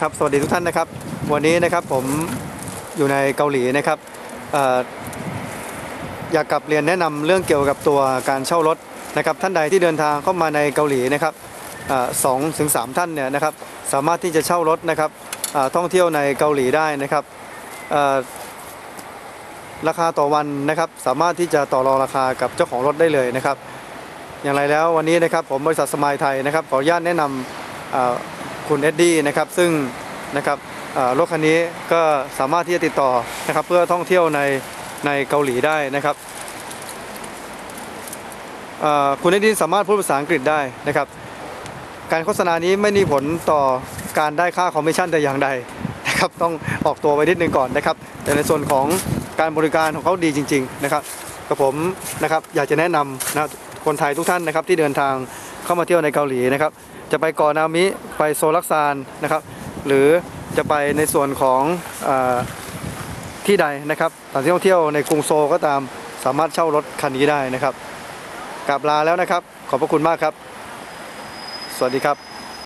ครับสวัสดีทุกท่านนะครับ วันนี้นะครับผมอยู่ในเกาหลีนะครับออยากกลับเรียนแนะนำเรื่องเกี่ยวกับตัวการเช่ารถนะครับ ท่านใดที่เดินทางเข้ามาในเกาหลีนะครับสองถึงสามท่านเนี่ยนะครับ สามารถที่จะเช่ารถนะครับท่องเที่ยวในเกาหลีได้นะครับราคาต่อวันนะครับ สามารถที่จะต่อรองราคากับเจ้าของรถได้เลยนะครับ อย่างไรแล้ววันนี้นะครับผมบริษัทสมายไทยนะครับขออนุญาตแนะนำ คุณเอ็ดดี้นะครับซึ่งนะครับรถคันนี้ก็สามารถที่จะติดต่อนะครับเพื่อท่องเที่ยวในในเกาหลีได้นะครับคุณเอ็ดดี้สามารถพูดภาษาอังกฤษได้นะครับ การโฆษณานี้ไม่มีผลต่อการได้ค่าคอมมิชชั่นแต่อย่างใดนะครับต้องออกตัวไว้นิดนึงก่อนนะครับ แต่ในส่วนของการบริการของเขาดีจริง ๆ นะครับกับผมนะครับอยากจะแนะนำนะ คนไทยทุกท่านนะครับที่เดินทางเข้ามาเที่ยวในเกาหลีนะครับ จะไปเกาะนามิไปโซลักซานนะครับหรือจะไปในส่วนของอที่ใดนะครับสถานที่ท่องเที่ยวในกรุงโซลก็ตามสามารถเช่ารถคันนี้ได้นะครับกลับลาแล้วนะครับ ขอบพระคุณมากครับ สวัสดีครับ